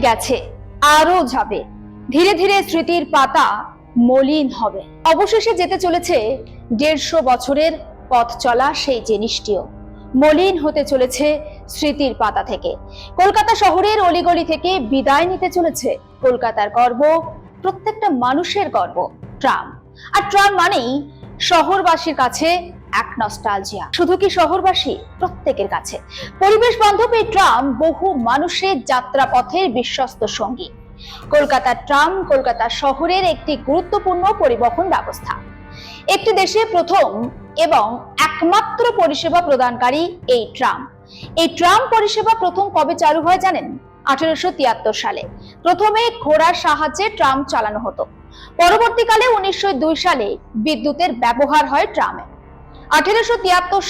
গেছে আরও যাবে। ধীরে ধীরে স্মৃতির পাতা মলিন হবে। অবশেষে যেতে চলেছে দেড়শো বছরের পথ চলা সেই জিনিসটিও। মলিন হতে চলেছে স্মৃতির পাতা থেকে। কলকাতা শহরের অলিগলি থেকে বিদায় নিতে চলেছে কলকাতার গর্ব, প্রত্যেকটা মানুষের গর্ব, ট্রাম। আর ট্রাম মানেই শহরবাসীর কাছে এক নস্টালজিয়া শুধু কি শহরবাসী? প্রত্যেকের কাছে। পরিবেশ বান্ধব এই ট্রাম বহু মানুষের যাত্রাপথের বিশ্বস্ত সঙ্গী। কলকাতা ট্রাম কলকাতা শহরের একটি গুরুত্বপূর্ণ পরিবহন ব্যবস্থা। একটি দেশে প্রথম এবং একমাত্র পরিষেবা প্রদানকারী এই ট্রাম। এই ট্রাম পরিষেবা প্রথম কবে চালু হয় জানেন? আঠারোশো তিয়াত্তর সালে। প্রথমে ঘোড়ার সাহায্যে ট্রাম চালানো হতো। পরবর্তীকালে উনিশশো দুই সালে বিদ্যুতের ব্যবহার হয় ট্রামে। আঠারোশো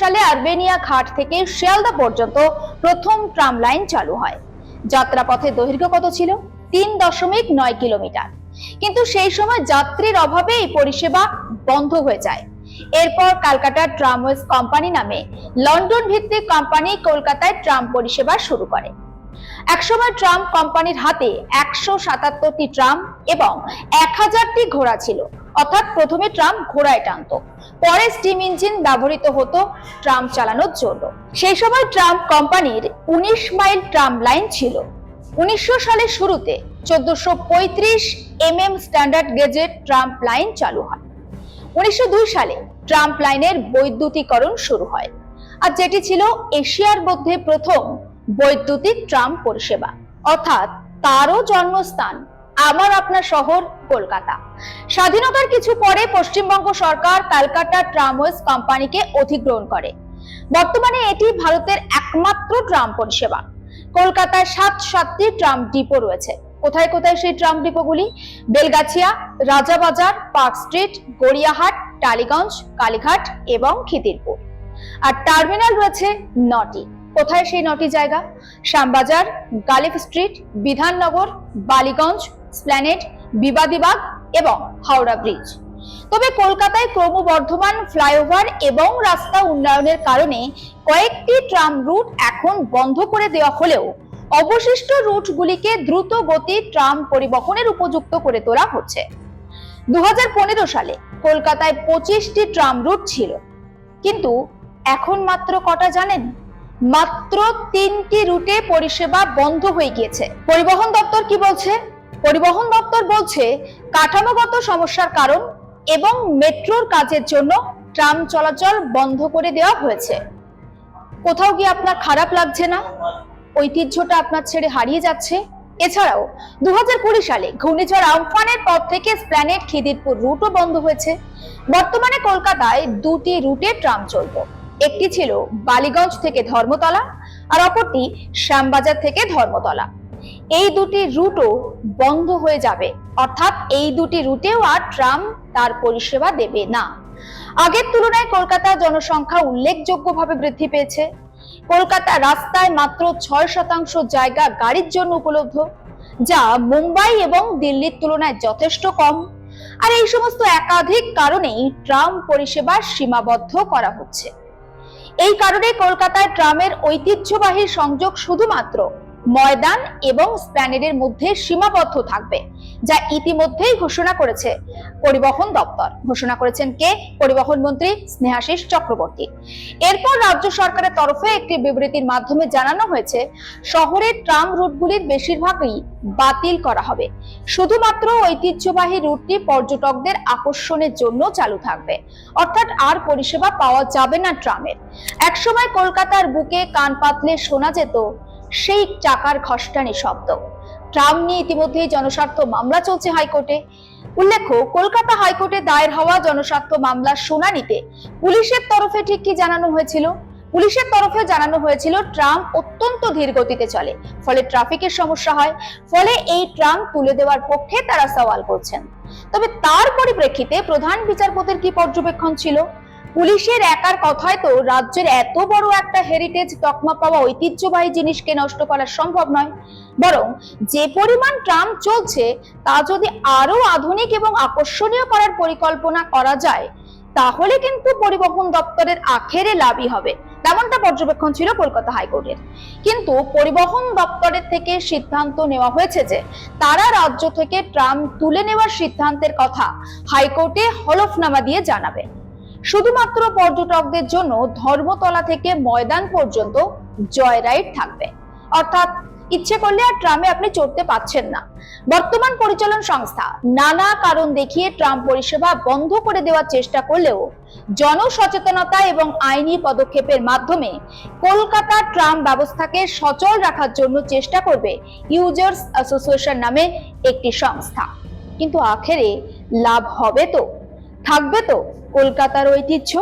সালে আরবেনিয়া ঘাট থেকে শিয়ালদা পর্যন্ত প্রথম ট্রাম লাইন চালু হয়। যাত্রাপথের দৈর্ঘ্য কত ছিল? তিন দশমিক নয় কিলোমিটার। কিন্তু সেই সময় যাত্রীর অভাবে এই পরিষেবা বন্ধ হয়ে যায়। এরপর ক্যালকাটা ট্রামওয়েজ কোম্পানি নামে লন্ডন ভিত্তিক কোম্পানি কলকাতায় ট্রাম পরিষেবা শুরু করে। একসময় ট্রাম্প কোম্পানির হাতে একশো সাতাত্তরটি ট্রাম এবং এক হাজারটি ঘোড়া ছিল। অর্থাৎ প্রথমে ট্রাম ঘোড়ায় টানতো। পরে স্টিম ইঞ্জিন ব্যবহৃত হতো ট্রাম চালানোর জন্য। সেই সময় ট্রাম কোম্পানির উনিশ মাইল ট্রাম লাইন ছিল। উনিশশো সালের শুরুতে চোদ্দশো পঁয়ত্রিশ এম এম স্ট্যান্ডার্ড গেজের ট্রাম্প লাইন চালু হয়। উনিশশো দুই সালে ট্রাম্প লাইনের বৈদ্যুতিকরণ শুরু হয়। আর যেটি ছিল এশিয়ার মধ্যে প্রথম বৈদ্যুতিক ট্রাম পরিষেবা। অর্থাৎ তারও জন্মস্থান আমার আপনার শহর, কলকাতা। স্বাধীনতার কিছু পরে পশ্চিমবঙ্গ সরকার ক্যালকাটা ট্রামওয়েজ কোম্পানিকে অধিগ্রহণ করে। বর্তমানে এটি ভারতের একমাত্র ট্রাম পরিষেবা। কলকাতায় সাত সাতটি ট্রাম ডিপো রয়েছে। কোথায় কোথায় সেই ট্রাম ডিপোগুলি? বেলগাছিয়া, রাজাবাজার, পার্ক স্ট্রিট, গড়িয়াহাট, টালিগঞ্জ, কালীঘাট এবং খিদিরপুর। আর টার্মিনাল রয়েছে নটি। কোথায় সেই নটি জায়গা? Shyambazar Galiff Street, Bidhannagar, Ballygunge, Esplanade Bibadibag এবং হাওড়া ব্রিজ। তবে কলকাতায় ক্রমবর্ধমান ফ্লাইওভার এবং রাস্তা উন্নয়নের কারণে কয়েকটি ট্রাম রুট এখন বন্ধ করে দেওয়া হলেও অবশিষ্ট রুটগুলিকে দ্রুত গতি ট্রাম পরিবহনের উপযুক্ত করে তোলা হচ্ছে। দু হাজার পনেরো সালে কলকাতায় পঁচিশটি ট্রাম রুট ছিল। কিন্তু এখন মাত্র কটা জানেন? মাত্র তিনটি রুটে পরিষেবা বন্ধ হয়ে গিয়েছে। পরিবহন দপ্তর কি বলছে? পরিবহন দপ্তর বলছে, কাঠামোগত সমস্যার কারণ এবং মেট্রোর কাজের জন্য ট্রাম চলাচল বন্ধ করে দেওয়া হয়েছে। কোথাও গিয়ে আপনার খারাপ লাগছে না? ঐতিহ্যটা আপনার ছেড়ে হারিয়ে যাচ্ছে। এছাড়াও দু হাজার কুড়ি সালে ঘূর্ণিঝড় আমফানের পর থেকে স্প্ল্যানেট খিদিরপুর রুটও বন্ধ হয়েছে। বর্তমানে কলকাতায় দুটি রুটে ট্রাম চলত একটি ছিল বালিগঞ্জ থেকে ধর্মতলা আর অপরটি শ্যামবাজার থেকে ধর্মতলা। এই দুটি রুটও বন্ধ হয়ে যাবে। অর্থাৎ এই দুটি রুটেও আর ট্রাম তার পরিষেবা দেবে না। আগের তুলনায় কলকাতা জনসংখ্যা উল্লেখযোগ্যভাবে বৃদ্ধি পেয়েছে। কলকাতা রাস্তায় মাত্র ছয় শতাংশ জায়গা গাড়ির জন্য উপলব্ধ, যা মুম্বাই এবং দিল্লির তুলনায় যথেষ্ট কম। আর এই সমস্ত একাধিক কারণেই ট্রাম পরিষেবা সীমাবদ্ধ করা হচ্ছে। এই কারণে কলকাতায় ট্রামের ঐতিহ্যবাহী সংযোগ শুধুমাত্র ময়দান এবং স্প্ল্যানেডের মধ্যে সীমাবদ্ধ থাকবে, যা ইতিমধ্যেই ঘোষণা করেছে পরিবহন দপ্তর। ঘোষণা করেছেন কে? পরিবহন মন্ত্রী স্নেহাশিস চক্রবর্তী। এরপর রাজ্য সরকারের তরফে একটি বিবৃতির মাধ্যমে জানানো হয়েছে, শহরের ট্রাম রুটগুলির বেশিরভাগই বাতিল করা হবে। শুধুমাত্র ঐতিহ্যবাহী রুটটি পর্যটকদের আকর্ষণের জন্য চালু থাকবে। অর্থাৎ আর পরিষেবা পাওয়া যাবে না ট্রামের। একসময় কলকাতার বুকে কান পাতলে শোনা যেত সেই চাকার খসটানি শব্দ। ট্রাম নিয়ে ইতিমধ্যেই জনস্বার্থ মামলা চলছে হাইকোর্টে। উল্লেখ্য, কলকাতা হাইকোর্টে দায়ের হওয়া জনস্বার্থ মামলার শুনানিতে পুলিশের তরফে ঠিক কি জানানো হয়েছিল? পুলিশের তরফে জানানো হয়েছিল ট্রাম অত্যন্ত ধীর গতিতে চলে, ফলে ট্রাফিকের সমস্যা হয়, ফলে এই ট্রাম তুলে দেওয়ার পক্ষে তারা সওয়াল করছেন। তবে তার পরিপ্রেক্ষিতে প্রধান বিচারপতির কি পর্যবেক্ষণ ছিল? পুলিশের একার কথায় তো রাজ্যের এত বড় একটা হেরিটেজ তকমা পাওয়া ঐতিহ্যবাহী জিনিসকে নষ্ট করা সম্ভব নয়। বরং যে পরিমাণ ট্রাম চলছে, তা যদি আরও আধুনিক এবং আকর্ষণীয় করার পরিকল্পনা করা যায়, তাহলে কিন্তু পরিবহন দপ্তরের আখেরে লাভই হবে। তেমনটা পর্যবেক্ষণ ছিল কলকাতা হাইকোর্টের। কিন্তু পরিবহন দপ্তরের থেকে সিদ্ধান্ত নেওয়া হয়েছে যে, তারা রাজ্য থেকে ট্রাম তুলে নেওয়ার সিদ্ধান্তের কথা হাইকোর্টে হলফনামা দিয়ে জানাবে। শুধুমাত্র পর্যটকদের জন্য ধর্মতলা থেকে ময়দান পর্যন্ত জয় রাইড থাকবে। অর্থাৎ ইচ্ছে করলে আর ট্রামে আপনি চড়তে পাচ্ছেন না। বর্তমান পরিচালন সংস্থা নানা কারণ দেখিয়ে ট্রাম পরিষেবা বন্ধ করে দেওয়ার চেষ্টা করলেও জনসচেতনতা এবং আইনি পদক্ষেপের মাধ্যমে কলকাতা ট্রাম ব্যবস্থাকে সচল রাখার জন্য চেষ্টা করবে ইউজার্স অ্যাসোসিয়েশন নামে একটি সংস্থা। কিন্তু আখেরে লাভ হবে তো? থাকবে তো? কলকাতার ঐতিহ্য?